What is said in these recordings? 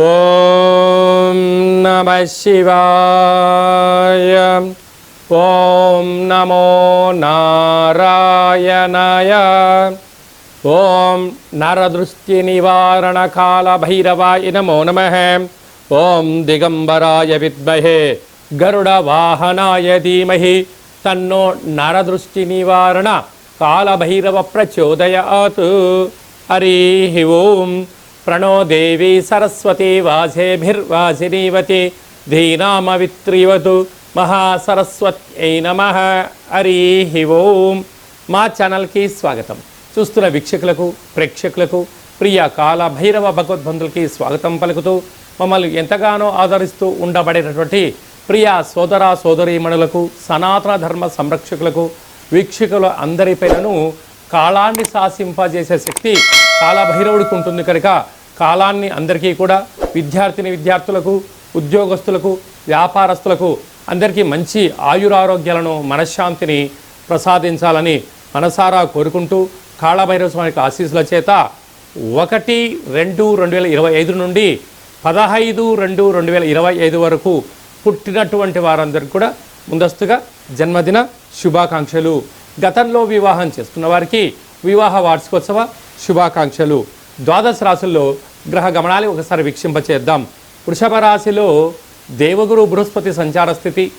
ఓం నమ శివాయ ఓం నమో నారాయణాయ ఓం నరదృష్టి నివారణ కాల భైరవాయ నమో నమ ఓం దిగంబరాయ విద్మహే గరుడవాహనాయ ధీమహి తన్నో నరదృష్టి నివారణ కాలభైరవ ప్రచోదయాత్. హరి ఓం. ప్రణోదేవి సరస్వతి వాసేభిర్వాసినీవతి. ధీనామవిత్రివతు మహాసరస్వత్యై నమ. హరి ఓం. మా ఛానల్కి స్వాగతం. చూస్తున్న వీక్షకులకు ప్రేక్షకులకు ప్రియ కాల భైరవ భగవద్బంధులకి స్వాగతం పలుకుతూ మమ్మల్ని ఎంతగానో ఆదరిస్తూ ఉండబడేటటువంటి ప్రియ సోదర సోదరీమణులకు సనాతన ధర్మ సంరక్షకులకు వీక్షకుల అందరిపైనను కాలాన్ని శాసింపజేసే శక్తి కాలభైరవుడికి ఉంటుంది కనుక కాలాన్ని అందరికీ కూడా విద్యార్థిని విద్యార్థులకు ఉద్యోగస్తులకు వ్యాపారస్తులకు అందరికీ మంచి ఆయురారోగ్యాలను మనశ్శాంతిని ప్రసాదించాలని మనసారా కోరుకుంటూ కాళభైరవ స్వామికి ఆశీస్సుల చేత ఒకటి రెండు రెండు వేల ఇరవై ఐదు నుండి పదహైదు రెండు రెండు వేల ఇరవై ఐదు వరకు పుట్టినటువంటి వారందరికీ కూడా ముందస్తుగా జన్మదిన శుభాకాంక్షలు. గతంలో వివాహం చేసుకున్న వారికి వివాహ వార్షికోత్సవ శుభాకాంక్షలు. ద్వాదశ రాశుల్లో గ్రహ గమనాలు ఒకసారి వీక్షింపచేద్దాం. వృషభ రాశిలో దేవగురు బృహస్పతి సంచార స్థితి.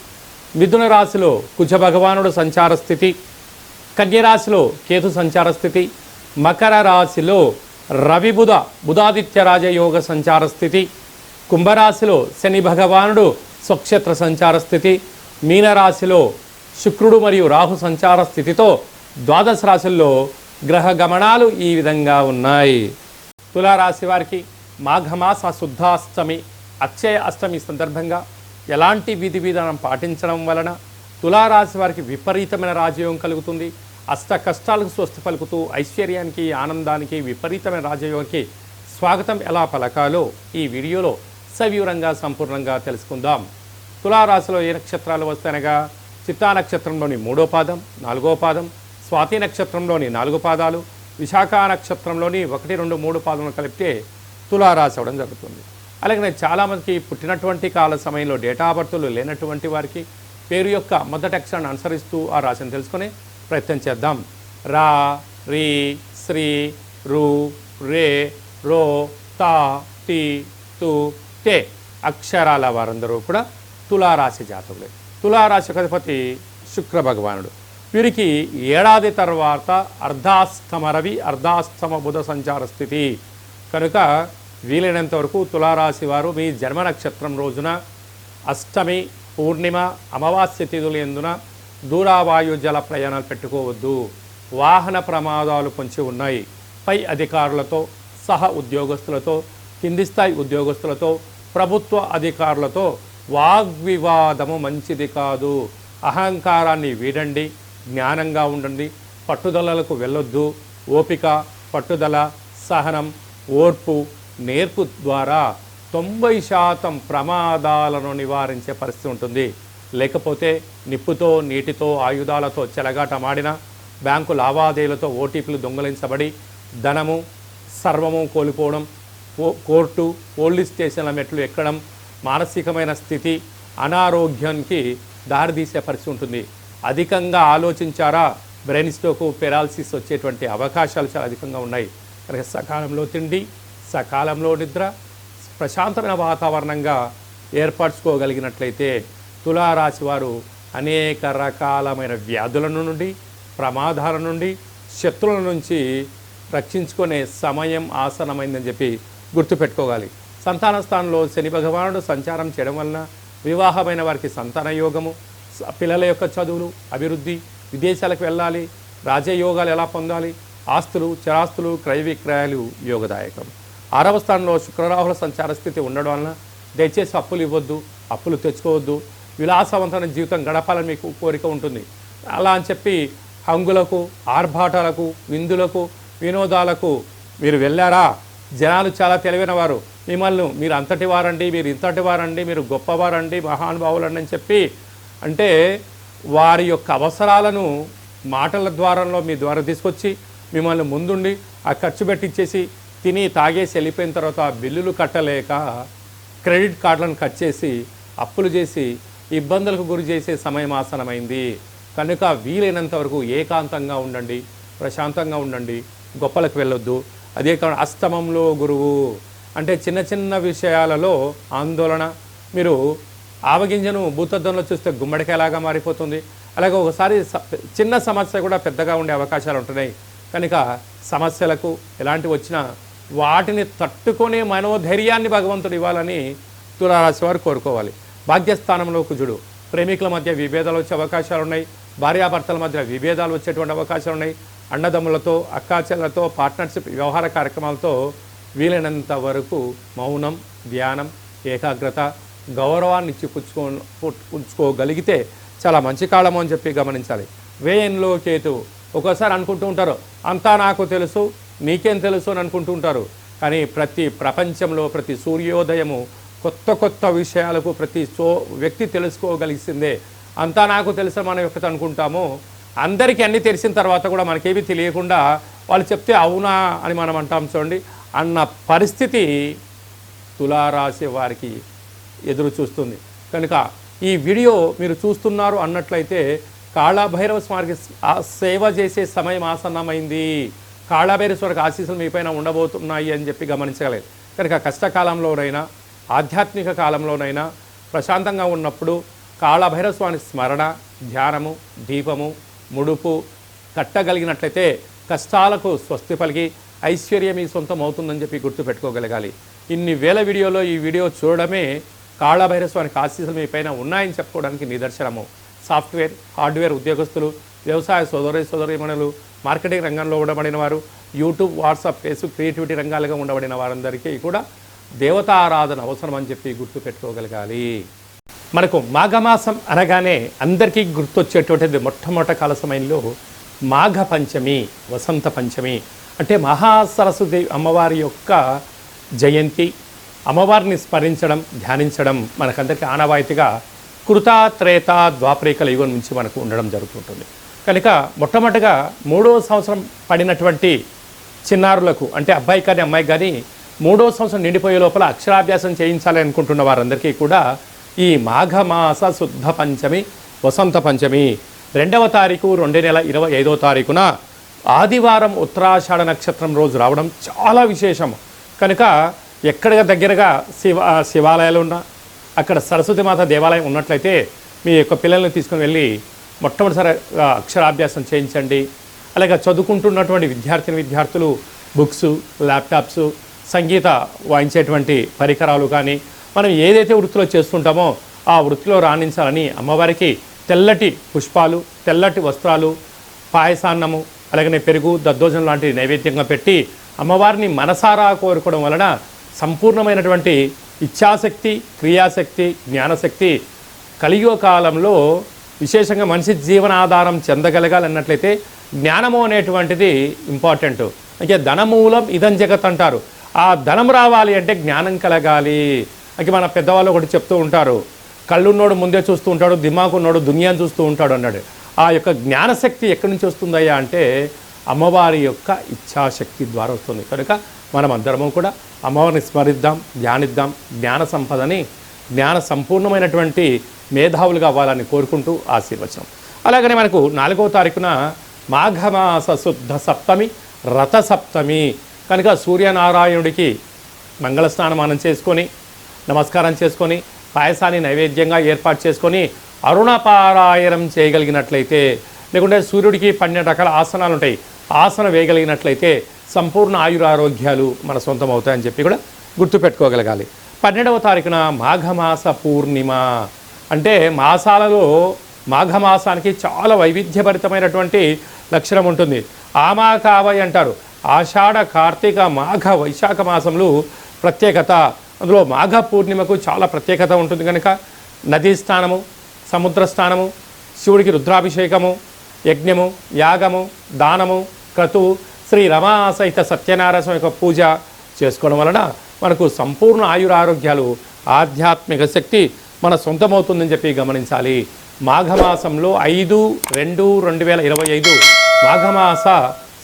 మిథున రాశిలో కుజ భగవానుడు సంచార స్థితి. కన్యరాశిలో కేతు సంచార స్థితి. మకర రాశిలో రవి బుధ బుధాదిత్య రాజయోగ సంచార స్థితి. కుంభరాశిలో శని భగవానుడు స్వక్షేత్ర సంచార స్థితి మీనరాశిలో శుక్రుడు మరియు రాహు సంచార స్థితితో ద్వాదశ రాశుల్లో గ్రహ గమనాలు ఈ విధంగా ఉన్నాయి. తులారాశి వారికి మాఘమాస శుద్ధాష్టమి అక్షయ అష్టమి సందర్భంగా ఎలాంటి విధి విధానం పాటించడం వలన తులారాశి వారికి విపరీతమైన రాజయోగం కలుగుతుంది. అష్ట కష్టాలకు స్వస్తి పలుకుతూ ఐశ్వర్యానికి ఆనందానికి విపరీతమైన రాజయోగానికి స్వాగతం ఎలా పలకాలో ఈ వీడియోలో సవివరంగా సంపూర్ణంగా తెలుసుకుందాం. తులారాశిలో ఏ నక్షత్రాలు వస్తాయనగా చిత్తా నక్షత్రంలోని మూడో పాదం నాలుగో పాదం స్వాతి నక్షత్రంలోని నాలుగు పాదాలు విశాఖ నక్షత్రంలోని ఒకటి రెండు మూడు పాదములు కలిపితే తులారాశి అవడం జరుగుతుంది. అలాగే చాలామందికి పుట్టినటువంటి కాల సమయంలో డేటా బర్తులు లేనటువంటి వారికి పేరు యొక్క మొదటి అక్షరాన్ని అనుసరిస్తూ ఆ రాశిని తెలుసుకునే ప్రయత్నం చేద్దాం. రా రీ శ్రీ రు రే రో తా టి తు టే అక్షరాల వారందరూ కూడా తులారాశి జాతకులే. తులారాశి అధిపతి శుక్ర భగవానుడు. వీరికి ఏడాది తర్వాత అర్ధాస్తమ రవి అర్ధాస్తమ బుధ సంచార స్థితి. కనుక వీలైనంత వరకు తులారాశి వారు మీ జన్మ నక్షత్రం రోజున అష్టమి పూర్ణిమ అమావాస్య తిథులు ఎందున దూరావాయు జల ప్రయాణాలు పెట్టుకోవద్దు. వాహన ప్రమాదాలు పొంచి ఉన్నాయి. పై అధికారులతో సహ ఉద్యోగస్తులతో కింది స్థాయి ఉద్యోగస్తులతో ప్రభుత్వ అధికారులతో వాగ్వివాదము మంచిది కాదు. అహంకారాన్ని వీడండి జ్ఞానంగా ఉండండి పట్టుదలలకు వెళ్ళొద్దు. ఓపిక పట్టుదల సహనం ఓర్పు నేర్పు ద్వారా తొంభై శాతం ప్రమాదాలను నివారించే పరిస్థితి ఉంటుంది. లేకపోతే నిప్పుతో నీటితో ఆయుధాలతో చెలగాటమాడిన బ్యాంకు లావాదేవీలతో ఓటీపీలు దొంగలించబడి ధనము సర్వము కోల్పోవడం కోర్టు పోలీస్ స్టేషన్ల మెట్లు ఎక్కడం మానసికమైన స్థితి అనారోగ్యానికి దారితీసే పరిస్థితి ఉంటుంది. అధికంగా ఆలోచించారా బ్రెయిన్ స్ట్రోకు పెరాలసిస్ వచ్చేటువంటి అవకాశాలు చాలా అధికంగా ఉన్నాయి. కనుక సకాలంలో తిండి సకాలంలో నిద్ర ప్రశాంతమైన వాతావరణంగా ఏర్పరచుకోగలిగినట్లయితే తులారాశి వారు అనేక రకాలమైన వ్యాధుల నుండి ప్రమాదాల నుండి శత్రువుల నుంచి రక్షించుకునే సమయం ఆసనమైందని చెప్పి గుర్తుపెట్టుకోవాలి. సంతాన స్థానంలో శని భగవానుడు సంచారం చేయడం వలన వివాహమైన వారికి సంతాన యోగము పిల్లల యొక్క చదువులు అభివృద్ధి విదేశాలకు వెళ్ళాలి రాజయోగాలు ఎలా పొందాలి ఆస్తులు చిరాస్తులు క్రయ విక్రయాలు యోగదాయకం. ఆరవ స్థానంలో శుక్రరాహుల సంచార స్థితి ఉండడం వలన దయచేసి అప్పులు ఇవ్వద్దు అప్పులు తెచ్చుకోవద్దు. విలాసవంతమైన జీవితం గడపాలని మీకు కోరిక ఉంటుంది. అలా అని చెప్పి హంగులకు ఆర్భాటాలకు విందులకు వినోదాలకు మీరు వెళ్ళారా? జనాలు చాలా తెలివైన వారు మిమ్మల్ని మీరు అంతటి వారండి మీరు ఇంతటి వారండి మీరు గొప్పవారండి మహానుభావులండి అని చెప్పి అంటే వారి యొక్క అవసరాలను మాటల ద్వారంలో మీ ద్వారా తీసుకొచ్చి మిమ్మల్ని ముందుండి ఆ ఖర్చు పెట్టించేసి తిని తాగేసి వెళ్ళిపోయిన తర్వాత బిల్లులు కట్టలేక క్రెడిట్ కార్డులను కట్ చేసి అప్పులు చేసి ఇబ్బందులకు గురి చేసే సమయం ఆసనమైంది. కనుక వీలైనంత వరకు ఏకాంతంగా ఉండండి ప్రశాంతంగా ఉండండి గొప్పలకు వెళ్ళొద్దు. అదే కాకుండా అస్తమంలో గురువు. అంటే చిన్న చిన్న విషయాలలో ఆందోళన. మీరు ఆవగింజను భూతద్దంలో చూస్తే గుమ్మడికాయలాగా మారిపోతుంది. అలాగే ఒకసారి చిన్న సమస్య కూడా పెద్దగా ఉండే అవకాశాలు ఉంటున్నాయి. కనుక సమస్యలకు ఎలాంటి వచ్చినా వాటిని తట్టుకునే మనోధైర్యాన్ని భగవంతుడు ఇవ్వాలని తులారాశి వారు కోరుకోవాలి. భాగ్యస్థానంలో కుజుడు ప్రేమికుల మధ్య విభేదాలు వచ్చే అవకాశాలు ఉన్నాయి. భార్యాభర్తల మధ్య విభేదాలు వచ్చేటువంటి అవకాశాలు ఉన్నాయి. అన్నదమ్ములతో అక్కాచెల్లతో పార్ట్నర్షిప్ వ్యవహార కార్యక్రమాలతో వీలైనంత వరకు మౌనం ధ్యానం ఏకాగ్రత గౌరవాన్ని ఇచ్చి పుచ్చుకో పుచ్చుకోగలిగితే చాలా మంచి కాలము అని చెప్పి గమనించాలి. వేయంలో కేతు ఒక్కోసారి అనుకుంటూ ఉంటారు అంతా నాకు తెలుసు నీకేం తెలుసు అని అనుకుంటూ ఉంటారు. కానీ ప్రతి ప్రపంచంలో ప్రతి సూర్యోదయము కొత్త కొత్త విషయాలకు ప్రతి సో వ్యక్తి తెలుసుకోగలిసిందే. అంతా నాకు తెలుసు మనం ఎక్కడ అనుకుంటామో. అందరికీ అన్నీ తెలిసిన తర్వాత కూడా మనకేమీ తెలియకుండా వాళ్ళు చెప్తే అవునా అని మనం అంటాం చూడండి. అన్న పరిస్థితి తులారాశి వారికి ఎదురు చూస్తుంది. కనుక ఈ వీడియో మీరు చూస్తున్నారు అన్నట్లయితే కాళాభైరవ స్వామికి సేవ చేసే సమయం ఆసన్నమైంది. కాళాభైరవ స్వామికి ఆశీస్సులు మీపైన ఉండబోతున్నాయి అని చెప్పి గమనించగలేదు కనుక కష్టకాలంలోనైనా ఆధ్యాత్మిక కాలంలోనైనా ప్రశాంతంగా ఉన్నప్పుడు కాళభైరవ స్వామి స్మరణ ధ్యానము దీపము ముడుపు కట్టగలిగినట్లయితే కష్టాలకు స్వస్తి పలికి ఐశ్వర్యం సొంతం అవుతుందని చెప్పి గుర్తుపెట్టుకోగలగాలి. ఇన్ని వేల వీడియోలో ఈ వీడియో చూడడమే కాళభైరస్వానికి ఆశీస్సులు మీ పైన ఉన్నాయని చెప్పుకోవడానికి నిదర్శనము. సాఫ్ట్వేర్ హార్డ్వేర్ ఉద్యోగస్తులు వ్యవసాయ సోదరి సోదరిమణులు మార్కెటింగ్ రంగంలో ఉండబడిన వారు యూట్యూబ్ వాట్సాప్ ఫేస్బుక్ క్రియేటివిటీ రంగాలుగా ఉండబడిన వారందరికీ కూడా దేవతారాధన అవసరం అని చెప్పి గుర్తుపెట్టుకోగలగాలి. మనకు మాఘమాసం అనగానే అందరికీ గుర్తొచ్చేటువంటిది మొట్టమొదటి కాల సమయంలో మాఘ పంచమి వసంత పంచమి. అంటే మహాసరస్వతి అమ్మవారి యొక్క జయంతి అమ్మవారిని స్మరించడం ధ్యానించడం మనకందరికీ ఆనవాయితీగా కృత త్రేత ద్వాపరికల యుగం నుంచి మనకు ఉండడం జరుగుతుంటుంది. కనుక మొట్టమొదటిగా మూడో సంవత్సరం పడినటువంటి చిన్నారులకు అంటే అబ్బాయి కానీ అమ్మాయి కానీ మూడో సంవత్సరం నిండిపోయే లోపల అక్షరాభ్యాసం చేయించాలి అనుకుంటున్న వారందరికీ కూడా ఈ మాఘమాస శుద్ధ పంచమి వసంత పంచమి రెండవ తారీఖు రెండు నెల ఇరవై ఐదో తారీఖున ఆదివారం ఉత్తరాషాఢ నక్షత్రం రోజు రావడం చాలా విశేషం కనుక ఎక్కడ దగ్గరగా శివ శివాలయాలు ఉన్నా అక్కడ సరస్వతి మాత దేవాలయం ఉన్నట్లయితే మీ యొక్క పిల్లల్ని తీసుకుని వెళ్ళి మొట్టమొదటిసారి అక్షరాభ్యాసం చేయించండి. అలాగే చదువుకుంటున్నటువంటి విద్యార్థిని విద్యార్థులు బుక్స్ ల్యాప్టాప్స్ సంగీత వాయించేటువంటి పరికరాలు కానీ మనం ఏదైతే వృత్తిలో చేస్తుంటామో ఆ వృత్తిలో రాణించాలని అమ్మవారికి తెల్లటి పుష్పాలు తెల్లటి వస్త్రాలు పాయసాన్నము అలాగనే పెరుగు దద్దోజనం లాంటి నైవేద్యంగా పెట్టి అమ్మవారిని మనసారా కోరుకోవడం వలన సంపూర్ణమైనటువంటి ఇచ్ఛాశక్తి క్రియాశక్తి జ్ఞానశక్తి కలియుగ కాలంలో విశేషంగా మనిషి జీవనాధారం చెందగలగాలన్నట్లయితే జ్ఞానము అనేటువంటిది ఇంపార్టెంట్. అంటే ధనమూలం ఇదం జగత్ అంటారు. ఆ ధనం రావాలి అంటే జ్ఞానం కలగాలి. అంటే మన పెద్దవాళ్ళు ఒకటి చెప్తూ ఉంటారు. కళ్ళున్నోడు ముందే చూస్తూ ఉంటాడు దిమాకున్నోడు దునియాను చూస్తూ ఉంటాడు అన్నాడు. ఆ యొక్క జ్ఞానశక్తి ఎక్కడి నుంచి వస్తుందయ్యా అంటే అమ్మవారి యొక్క ఇచ్ఛాశక్తి ద్వారా వస్తుంది. కనుక మనం అందరము కూడా అమ్మవారిని స్మరిద్దాం ధ్యానిద్దాం జ్ఞాన సంపదని జ్ఞాన సంపూర్ణమైనటువంటి మేధావులుగా అవ్వాలని కోరుకుంటూ ఆశీర్వచనం. అలాగనే మనకు నాలుగవ తారీఖున మాఘమాస శుద్ధ సప్తమి రథ సప్తమి. కనుక సూర్యనారాయణుడికి మంగళ స్నానమానం చేసుకొని నమస్కారం చేసుకొని పాయసాన్ని నైవేద్యంగా ఏర్పాటు చేసుకొని అరుణపారాయణం చేయగలిగినట్లయితే లేకుంటే సూర్యుడికి పన్నెండు రకాల ఆసనాలు ఉంటాయి ఆసన వేయగలిగినట్లయితే సంపూర్ణ ఆయురారోగ్యాలు మన సొంతం అవుతాయని చెప్పి కూడా గుర్తుపెట్టుకోగలగాలి. పన్నెండవ తారీఖున మాఘమాస పూర్ణిమ. అంటే మాసాలలో మాఘమాసానికి చాలా వైవిధ్యభరితమైనటువంటి లక్షణం ఉంటుంది. ఆమాకావై అంటారు. ఆషాఢ కార్తీక మాఘ వైశాఖ మాసంలో ప్రత్యేకత. అందులో మాఘ పూర్ణిమకు చాలా ప్రత్యేకత ఉంటుంది కనుక నదీ స్నానము సముద్ర స్నానము శివుడికి రుద్రాభిషేకము యజ్ఞము యాగము దానము క్రతువు శ్రీ రమాసహిత సత్యనారాయణ యొక్క పూజ చేసుకోవడం వలన మనకు సంపూర్ణ ఆయురారోగ్యాలు ఆధ్యాత్మిక శక్తి మన సొంతమవుతుందని చెప్పి గమనించాలి. మాఘమాసంలో ఐదు రెండు రెండు వేల ఇరవై ఐదు మాఘమాస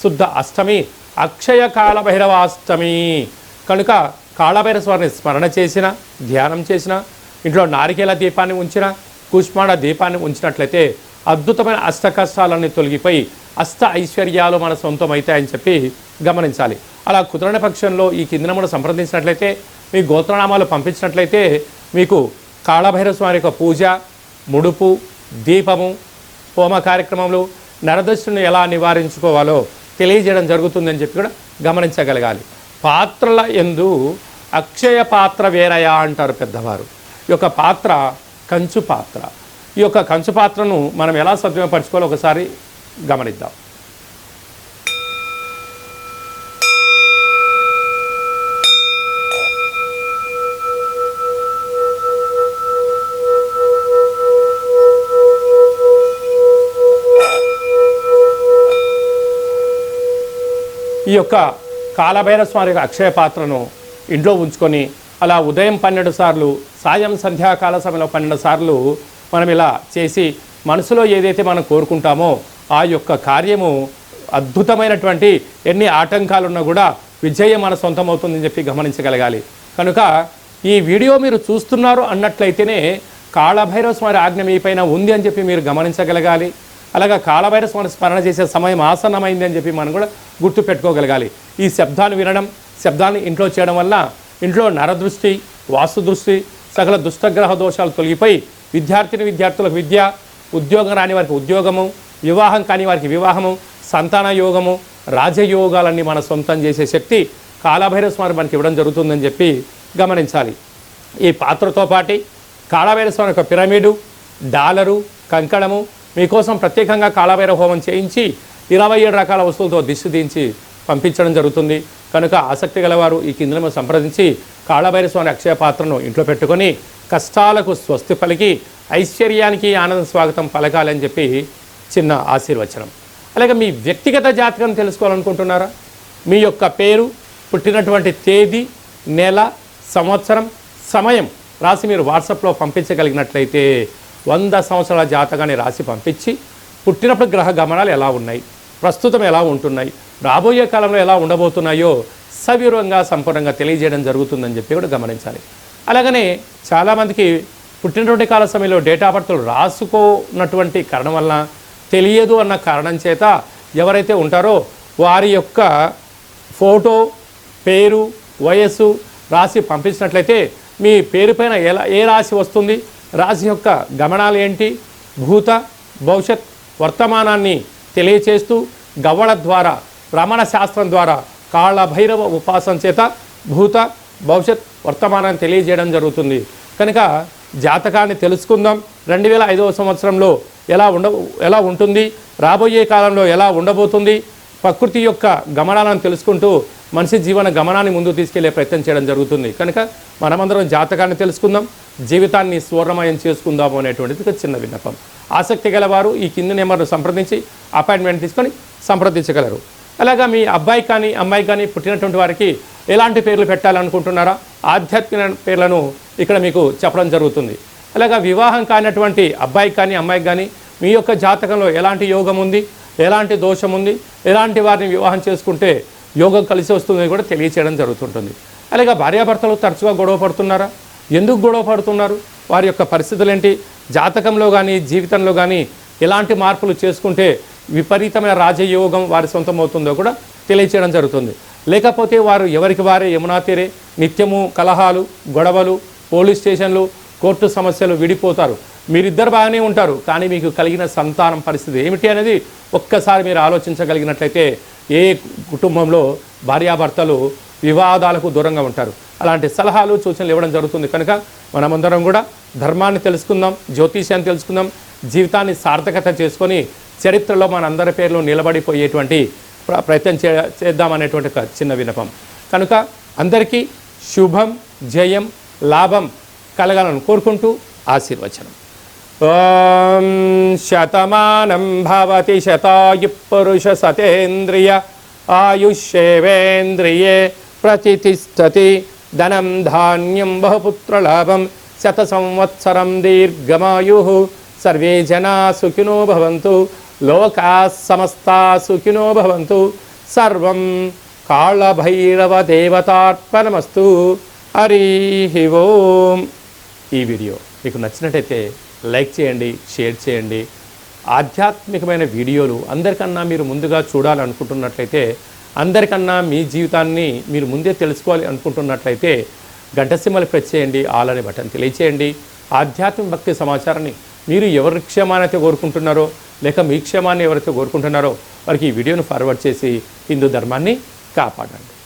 శుద్ధ అష్టమి అక్షయ కాళభైరవాష్టమి కనుక కాళభైర స్వామిని స్మరణ చేసిన ధ్యానం చేసిన ఇంట్లో నారికేల దీపాన్ని ఉంచిన కూష్మాండ దీపాన్ని ఉంచినట్లయితే అద్భుతమైన అష్ట కష్టాలన్నీ తొలగిపోయి అష్ట ఐశ్వర్యాలు మన సొంతం అవుతాయని చెప్పి గమనించాలి. అలా కుదరని పక్షంలో ఈ కిందనమును సంప్రదించినట్లయితే మీ గోత్రనామాలు పంపించినట్లయితే మీకు కాళభైరవ స్వామి యొక్క పూజ ముడుపు దీపము హోమ కార్యక్రమంలో నరదృష్టిని ఎలా నివారించుకోవాలో తెలియజేయడం జరుగుతుందని చెప్పి కూడా గమనించగలగాలి. పాత్రల ఎందు అక్షయ పాత్ర వేరయా అంటారు పెద్దవారు. ఈ యొక్క పాత్ర కంచు పాత్ర ఈ యొక్క కంచు పాత్రను మనం ఎలా సద్వినియోగపరచుకోవాలో ఒకసారి గమనిద్దాం. ఈ యొక్క కాలభైర స్వామి యొక్క అక్షయ పాత్రను ఇంట్లో ఉంచుకొని అలా ఉదయం పన్నెండు సార్లు సాయం సంధ్యాకాల సమయంలో పన్నెండు సార్లు మనం ఇలా చేసి మనసులో ఏదైతే మనం కోరుకుంటామో ఆ యొక్క కార్యము అద్భుతమైనటువంటి ఎన్ని ఆటంకాలున్నా కూడా విజయం మన సొంతమవుతుందని చెప్పి గమనించగలగాలి. కనుక ఈ వీడియో మీరు చూస్తున్నారు అన్నట్లయితేనే కాళభైరవ స్వామి ఆజ్ఞ మీ పైన ఉంది అని చెప్పి మీరు గమనించగలగాలి. అలాగా కాళభైరవ స్వామి స్మరణ చేసే సమయం ఆసన్నమైంది అని చెప్పి మనం కూడా గుర్తుపెట్టుకోగలగాలి. ఈ శబ్దాన్ని వినడం శబ్దాన్ని ఇంట్లో చేయడం వల్ల ఇంట్లో నరదృష్టి వాస్తు దృష్టి సకల దుష్టగ్రహ దోషాలు తొలగిపోయి విద్యార్థిని విద్యార్థులకు విద్య ఉద్యోగం రాని వారికి ఉద్యోగము వివాహం కాని వారికి వివాహము సంతాన యోగము రాజయోగాలన్నీ మన సొంతం చేసే శక్తి కాళభైరవ స్వామి మనకి ఇవ్వడం జరుగుతుందని చెప్పి గమనించాలి. ఈ పాత్రతో పాటి కాళభైరవ స్వామి యొక్క పిరమిడు డాలరు కంకణము మీకోసం ప్రత్యేకంగా కాళభైరవ హోమం చేయించి ఇరవై ఏడు రకాల వస్తువులతో దిశ దించి పంపించడం జరుగుతుంది. కనుక ఆసక్తి గలవారు ఈ కింద సంప్రదించి కాళభైర స్వామి అక్షయ పాత్రను ఇంట్లో పెట్టుకొని కష్టాలకు స్వస్తి పలికి ఐశ్వర్యానికి ఆనంద స్వాగతం పలకాలని చెప్పి చిన్న ఆశీర్వచనం. అలాగే మీ వ్యక్తిగత జాతకం తెలుసుకోవాలనుకుంటున్నారా? మీ యొక్క పేరు పుట్టినటువంటి తేదీ నెల సంవత్సరం సమయం రాసి మీరు వాట్సాప్లో పంపించగలిగినట్లయితే వంద సంవత్సరాల జాతకాన్ని రాసి పంపించి పుట్టినప్పుడు గ్రహ గమనాలు ఎలా ఉన్నాయి? ప్రస్తుతం ఎలా ఉంటున్నాయి? రాబోయే కాలంలో ఎలా ఉండబోతున్నాయో సవివరంగా సంపూర్ణంగా తెలియజేయడం జరుగుతుందని చెప్పి కూడా గమనించాలి. అలాగనే చాలామందికి పుట్టినటువంటి కాల సమయంలో డేటా బర్త్లు రాసుకోనటువంటి కారణం వలన తెలియదు అన్న కారణం చేత ఎవరైతే ఉంటారో వారి యొక్క ఫోటో పేరు వయస్సు రాసి పంపించినట్లయితే మీ పేరు పైన ఎలా ఏ రాశి వస్తుంది రాశి యొక్క గమనాలు ఏంటి భూత భవిష్యత్ వర్తమానాన్ని తెలియచేస్తూ గవ్వళ ద్వారా రమణ శాస్త్రం ద్వారా కాళభైరవ ఉపాసన చేత భూత భవిష్యత్ వర్తమానాన్ని తెలియజేయడం జరుగుతుంది. కనుక జాతకాన్ని తెలుసుకుందాం. రెండు వేల ఐదవ సంవత్సరంలో ఎలా ఉండ ఎలా ఉంటుంది? రాబోయే కాలంలో ఎలా ఉండబోతుంది? ప్రకృతి యొక్క గమనాలను తెలుసుకుంటూ మనిషి జీవన గమనాన్ని ముందు తీసుకెళ్ళే ప్రయత్నం చేయడం జరుగుతుంది. కనుక మనమందరం జాతకాన్ని తెలుసుకుందాం. జీవితాన్ని స్వర్ణమయం చేసుకుందాము అనేటువంటిది ఒక చిన్న విన్నపం. ఆసక్తి గలవారు ఈ కింది నెంబర్ను సంప్రదించి అపాయింట్మెంట్ తీసుకొని సంప్రదించగలరు. అలాగా మీ అబ్బాయి కానీ అమ్మాయి కానీ పుట్టినటువంటి వారికి ఎలాంటి పేర్లు పెట్టాలనుకుంటున్నారా? ఆధ్యాత్మిక పేర్లను ఇక్కడ మీకు చెప్పడం జరుగుతుంది. అలాగా వివాహం కానటువంటి అబ్బాయికి కానీ అమ్మాయికి కానీ మీ యొక్క జాతకంలో ఎలాంటి యోగం ఉంది? ఎలాంటి దోషం ఉంది? ఎలాంటి వారిని వివాహం చేసుకుంటే యోగం కలిసి వస్తుందని కూడా తెలియచేయడం జరుగుతుంటుంది. అలాగే భార్యాభర్తలు తరచుగా గొడవ పడుతున్నారా? ఎందుకు గొడవ పడుతున్నారు? వారి యొక్క పరిస్థితులు ఏంటి జాతకంలో కానీ జీవితంలో కానీ ఎలాంటి మార్పులు చేసుకుంటే విపరీతమైన రాజయోగం వారి సొంతం అవుతుందో కూడా తెలియచేయడం జరుగుతుంది. లేకపోతే వారు ఎవరికి వారే యమునా తీరే నిత్యము కలహాలు గొడవలు పోలీస్ స్టేషన్లు కోర్టు సమస్యలు విడిపోతారు. మీరిద్దరు బాగానే ఉంటారు కానీ మీకు కలిగిన సంతానం పరిస్థితి ఏమిటి అనేది ఒక్కసారి మీరు ఆలోచించగలిగినట్లయితే ఏ కుటుంబంలో భార్యాభర్తలు వివాదాలకు దూరంగా ఉంటారు. అలాంటి సలహాలు సూచనలు ఇవ్వడం జరుగుతుంది కనుక మనమందరం కూడా ధర్మాన్ని తెలుసుకుందాం జ్యోతిష్యాన్ని తెలుసుకుందాం జీవితాన్ని సార్థకత చేసుకొని చరిత్రలో మనందరి పేర్లు నిలబడిపోయేటువంటి ప్ర- ప్రయత్నం చే చేద్దామనేటువంటి ఒక చిన్న వినపం కనుక అందరికీ శుభం జయం లాభం కలగాలని కోరుకుంటూ ఆశీర్వచనం. ఓం శతమానం భవతి శతాయు పురుష సతేంద్రియ ఆయుష్యేవేంద్రియే ప్రతిష్టతి ధనం ధాన్యం బహుపుత్రలాభం శత సంవత్సరం దీర్ఘమాయు. సర్వే జనా సుఖినో భవంతు. లోకా సమస్తా సుఖినో భవంతు. సర్వం కాళభైరవ దేవతార్పణమస్తు హరి ఓం. ఈ వీడియో మీకు నచ్చినట్టయితే లైక్ చేయండి షేర్ చేయండి. ఆధ్యాత్మికమైన వీడియోలు అందరికన్నా మీరు ముందుగా చూడాలనుకుంటున్నట్లయితే అందరికన్నా మీ జీవితాన్ని మీరు ముందే తెలుసుకోవాలి అనుకుంటున్నట్లయితే గంటసిమ్మలు ప్రెస్ చేయండి ఆల్ అనే బటన్ తెలియచేయండి. ఆధ్యాత్మిక భక్తి సమాచారాన్ని మీరు ఎవరి క్షేమానైతే కోరుకుంటున్నారో లేక మీ క్షేమాన్ని ఎవరైతే కోరుకుంటున్నారో వారికి ఈ వీడియోను ఫార్వర్డ్ చేసి హిందూ ధర్మాన్ని కాపాడండి.